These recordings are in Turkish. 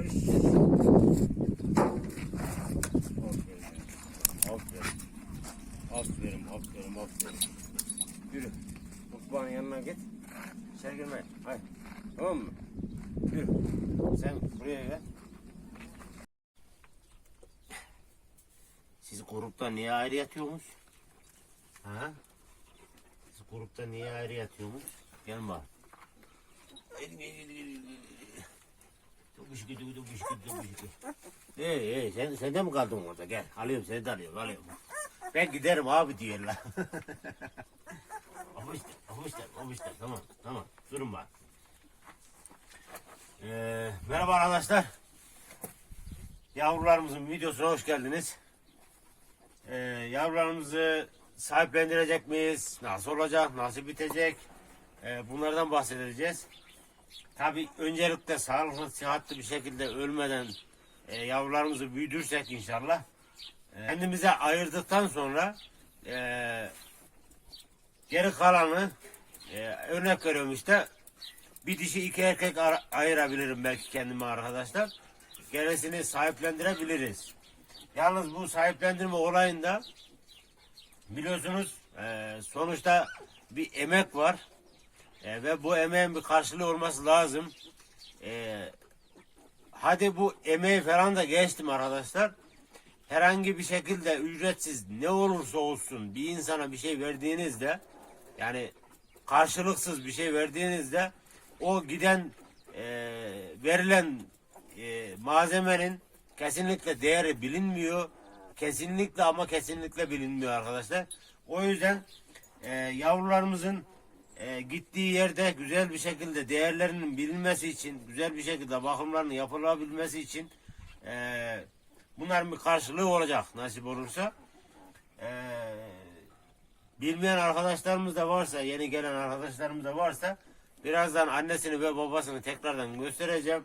Aferin. Aferin, aferin, aferin. Yürü. Mutfağın yanına git. İçeri girme. Hayır. Tamam mı? Yürü. Sen buraya gel. Siz grupta niye ayrı yatıyormuş? Ha? Siz grupta niye ayrı yatıyormuş? Gel bak. Gel, gel, gel, gel, gel. Şükür, çok şükür, çok şükür. Hey hey sen, sen de mi kaldın orada? Gel alıyorum seni de alıyorum alıyorum. Ben giderim abi diyorlar. Amışlar amışlar amışlar tamam tamam durun bak. Ee, merhaba arkadaşlar. Yavrularımızın videosuna hoş geldiniz. Ee, yavrularımızı sahiplendirecek miyiz? Nasıl olacak? Nasıl bitecek? Ee, bunlardan bahsedeceğiz. Tabi öncelikle sağlıklı, sıhhatli bir şekilde ölmeden e, yavrularımızı büyütürsek inşallah e, kendimize ayırdıktan sonra e, geri kalanı e, örnek veriyorum işte bir dişi iki erkek ayırabilirim belki kendime arkadaşlar. Gerisini sahiplendirebiliriz. Yalnız bu sahiplendirme olayında biliyorsunuz e, sonuçta bir emek var. E, ve bu emeğin bir karşılığı olması lazım. E, hadi bu emeği falan da geçtim arkadaşlar. Herhangi bir şekilde ücretsiz ne olursa olsun bir insana bir şey verdiğinizde yani karşılıksız bir şey verdiğinizde o giden e, verilen e, malzemenin kesinlikle değeri bilinmiyor. Kesinlikle ama kesinlikle bilinmiyor arkadaşlar. O yüzden e, yavrularımızın e, gittiği yerde güzel bir şekilde değerlerinin bilinmesi için, güzel bir şekilde bakımlarının yapılabilmesi için e, bunların bir karşılığı olacak nasip olursa. E, bilmeyen arkadaşlarımız da varsa, yeni gelen arkadaşlarımız da varsa birazdan annesini ve babasını tekrardan göstereceğim.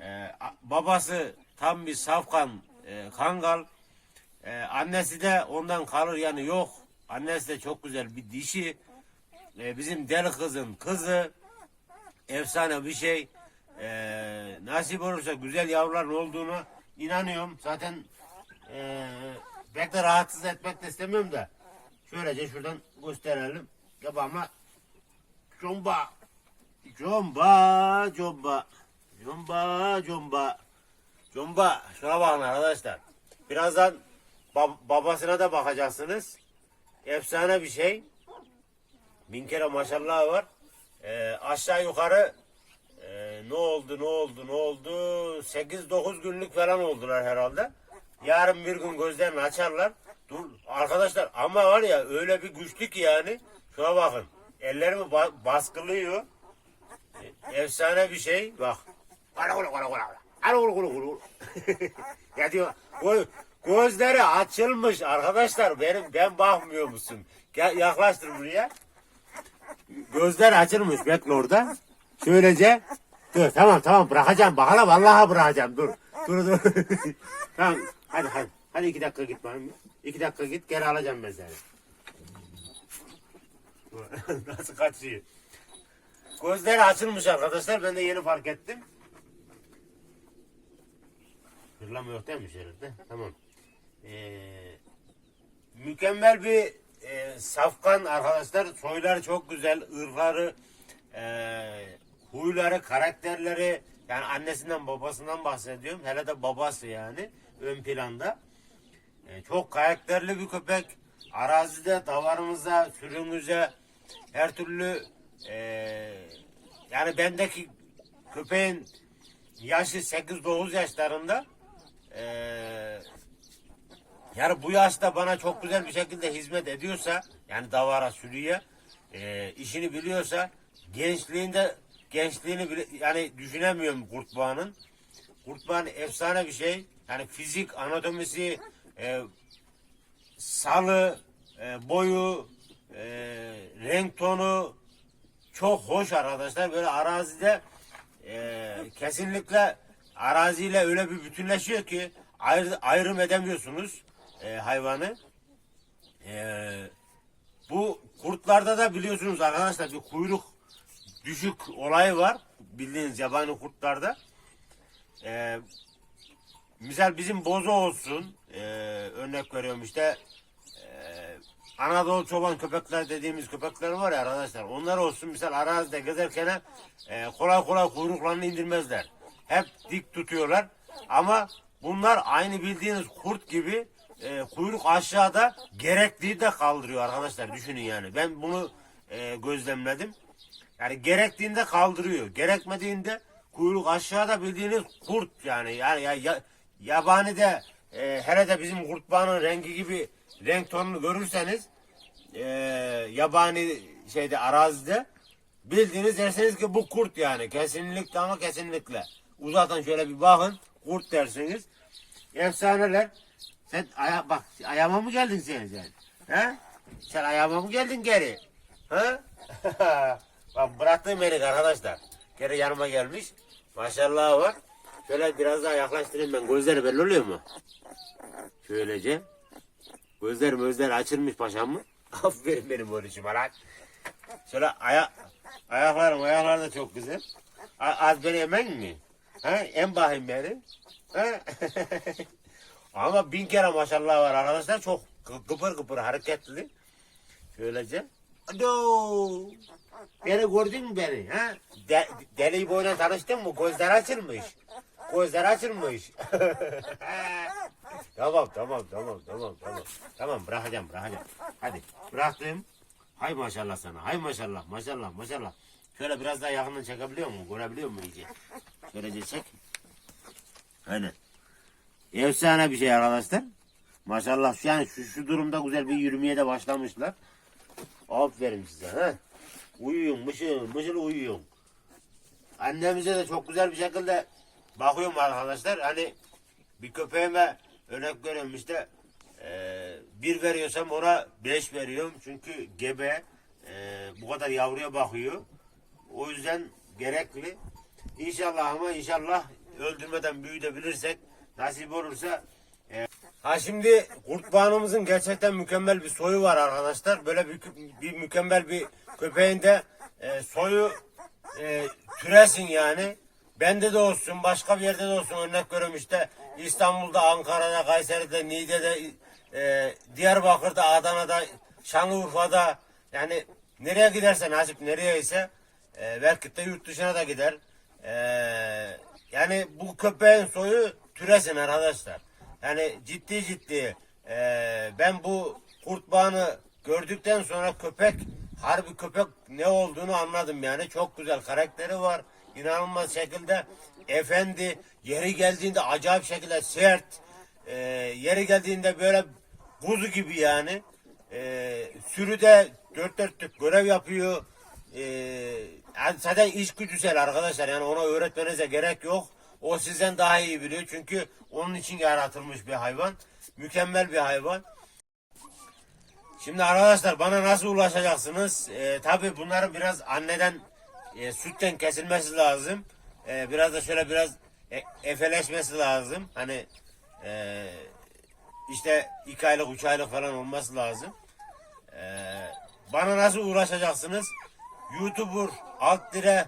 E, babası tam bir safkan e, kangal. E, annesi de ondan kalır yani yok. Annesi de çok güzel bir dişi. E, bizim deli kızın kızı efsane bir şey. E, nasip olursa güzel yavruların olduğunu inanıyorum. Zaten e, pek de rahatsız etmek de istemiyorum da. Şöylece şuradan gösterelim. Yapamla comba. Comba, comba. Comba, comba. Comba. Şuna bakın arkadaşlar. Birazdan bab- babasına da bakacaksınız. Efsane bir şey. Bin kere maşallah var. Ee, aşağı yukarı e, ne oldu ne oldu ne oldu 8-9 günlük falan oldular herhalde. Yarın bir gün gözlerini açarlar. Dur arkadaşlar ama var ya öyle bir güçlü ki yani. Şuna bakın. Ellerimi ba- baskılıyor. E, efsane bir şey. Bak. Ara kula kula kula. Ara kula ya diyor. gö- Gözleri açılmış arkadaşlar. Benim ben bakmıyor musun? Gel yaklaştır buraya. Gözler açılmış bekle orada. Şöylece dur tamam tamam bırakacağım bakalım vallahi bırakacağım dur. Dur dur. tamam hadi hadi. Hadi iki dakika git bakayım. İki dakika git geri alacağım ben seni. Nasıl kaçıyor? Gözleri açılmış arkadaşlar. Ben de yeni fark ettim. Hırlama yok değilmiş herhalde. Tamam. Ee, mükemmel bir e, safkan arkadaşlar. Soyları çok güzel. ırkları, e, huyları, karakterleri. Yani annesinden babasından bahsediyorum. Hele de babası yani ön planda. E, çok karakterli bir köpek. Arazide, davarımıza, sürümüze her türlü e, yani bendeki köpeğin yaşı 8-9 yaşlarında e, yani bu yaşta bana çok güzel bir şekilde hizmet ediyorsa yani davara sürüye e, işini biliyorsa gençliğinde gençliğini bile, yani düşünemiyorum kurtbağanın. Kurtbağan efsane bir şey. Yani fizik, anatomisi, e, salı, e, boyu, e, renk tonu çok hoş arkadaşlar. Böyle arazide e, kesinlikle araziyle öyle bir bütünleşiyor ki ayrı, ayrım edemiyorsunuz e, hayvanı. E, bu kurtlarda da biliyorsunuz arkadaşlar bir kuyruk düşük olayı var. Bildiğiniz yabani kurtlarda. e, misal bizim bozu olsun e, örnek veriyorum işte e, Anadolu çoban köpekler dediğimiz köpekler var ya arkadaşlar onlar olsun misal arazide gezerken e, kolay kolay kuyruklarını indirmezler. Hep dik tutuyorlar ama bunlar aynı bildiğiniz kurt gibi e, kuyruk aşağıda gerektiği de kaldırıyor arkadaşlar düşünün yani ben bunu e, gözlemledim. Yani gerektiğinde kaldırıyor. Gerekmediğinde kuyruk aşağıda bildiğiniz kurt yani. Yani ya, ya, yabani de e, hele de bizim kurtbağının rengi gibi renk tonunu görürseniz e, yabani şeyde arazide bildiğiniz dersiniz ki bu kurt yani. Kesinlikle ama kesinlikle. Uzaktan şöyle bir bakın kurt dersiniz. Efsaneler. Sen aya, bak ayağıma mı geldin sen sen? He? Sen ayağıma mı geldin geri? Ha? Bak bıraktığım erik arkadaşlar. Geri yanıma gelmiş. Maşallah var. Şöyle biraz daha yaklaştırayım ben. Gözleri belli oluyor mu? Şöylece. Gözler gözler açılmış paşam mı? Aferin benim orucuma lan. Şöyle aya ayaklarım ayaklar da çok güzel. A- az beni emen mi? Ha? En bakayım beni. Ha? Ama bin kere maşallah var arkadaşlar. Çok kı- kıpır kıpır hareketli. Şöylece. Ado. Beni gördün mü beni? Ha? De, deli boyuna tanıştın mı? Gözler açılmış. Gözler açılmış. tamam tamam tamam tamam tamam. Tamam bırakacağım bırakacağım. Hadi bıraktım. Hay maşallah sana. Hay maşallah maşallah maşallah. Şöyle biraz daha yakından çekebiliyor mu? Görebiliyor mu iyice? Şöylece çek. Aynen. Efsane bir şey arkadaşlar. Maşallah an şu, şu durumda güzel bir yürümeye de başlamışlar. Aferin size. He? Uyuyun mışıl mışıl uyuyun. Annemize de çok güzel bir şekilde bakıyorum arkadaşlar. Hani bir köpeğime örnek veriyorum işte eee, bir veriyorsam ona beş veriyorum. Çünkü gebe eee, bu kadar yavruya bakıyor. O yüzden gerekli. İnşallah ama inşallah öldürmeden büyütebilirsek nasip olursa Ha şimdi kurtbağımızın gerçekten mükemmel bir soyu var arkadaşlar. Böyle bir, bir mükemmel bir köpeğin de e, soyu e, türesin yani. Bende de olsun, başka bir yerde de olsun örnek veriyorum işte İstanbul'da, Ankara'da, Kayseri'de, Niğde'de, e, Diyarbakır'da, Adana'da, Şanlıurfa'da yani nereye giderse nasip nereye ise e, belki de yurt dışına da gider. E, yani bu köpeğin soyu türesin arkadaşlar. Yani ciddi ciddi e, ben bu kurtbağını gördükten sonra köpek harbi köpek ne olduğunu anladım yani. Çok güzel karakteri var. İnanılmaz şekilde efendi yeri geldiğinde acayip şekilde sert e, yeri geldiğinde böyle kuzu gibi yani. E, sürüde dört dörtlük görev yapıyor. E, yani zaten iş güdüsel arkadaşlar yani ona öğretmenize gerek yok. O sizden daha iyi biliyor çünkü onun için yaratılmış bir hayvan. Mükemmel bir hayvan. Şimdi arkadaşlar bana nasıl ulaşacaksınız? Ee, Tabi bunların biraz anneden e, sütten kesilmesi lazım. Ee, biraz da şöyle biraz e, efeleşmesi lazım. Hani e, işte iki aylık üç aylık falan olması lazım. Ee, bana nasıl ulaşacaksınız? YouTuber alt dire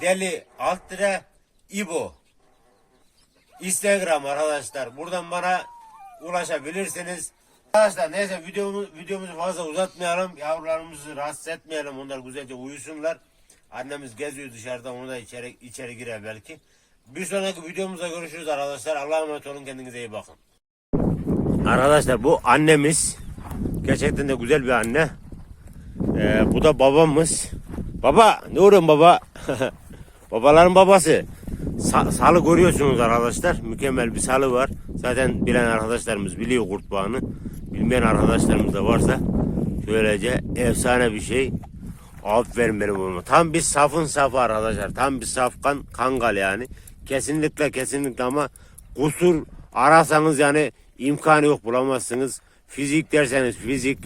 deli alt dire İbo. Instagram arkadaşlar. Buradan bana ulaşabilirsiniz. Arkadaşlar neyse videomu, videomuzu fazla uzatmayalım. Yavrularımızı rahatsız etmeyelim. Onlar güzelce uyusunlar. Annemiz geziyor dışarıda. Onu da içeri, içeri girer belki. Bir sonraki videomuzda görüşürüz arkadaşlar. Allah'a emanet olun. Kendinize iyi bakın. Arkadaşlar bu annemiz. Gerçekten de güzel bir anne. Ee, bu da babamız. Baba ne oluyorsun baba? Babaların babası. Sa- salı görüyorsunuz arkadaşlar. Mükemmel bir salı var. Zaten bilen arkadaşlarımız biliyor kurtbağını. Bilmeyen arkadaşlarımız da varsa şöylece efsane bir şey. Aferin benim oğluma. Tam bir safın safı arkadaşlar. Tam bir safkan kangal yani. Kesinlikle kesinlikle ama kusur arasanız yani imkanı yok bulamazsınız. Fizik derseniz fizik,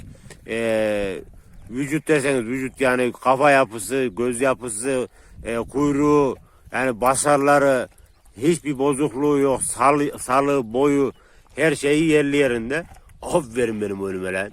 eee, vücut derseniz vücut yani kafa yapısı, göz yapısı, e, kuyruğu, yani basarları hiçbir bozukluğu yok. Salı, salı boyu her şeyi yerli yerinde. Aferin benim önüme lan.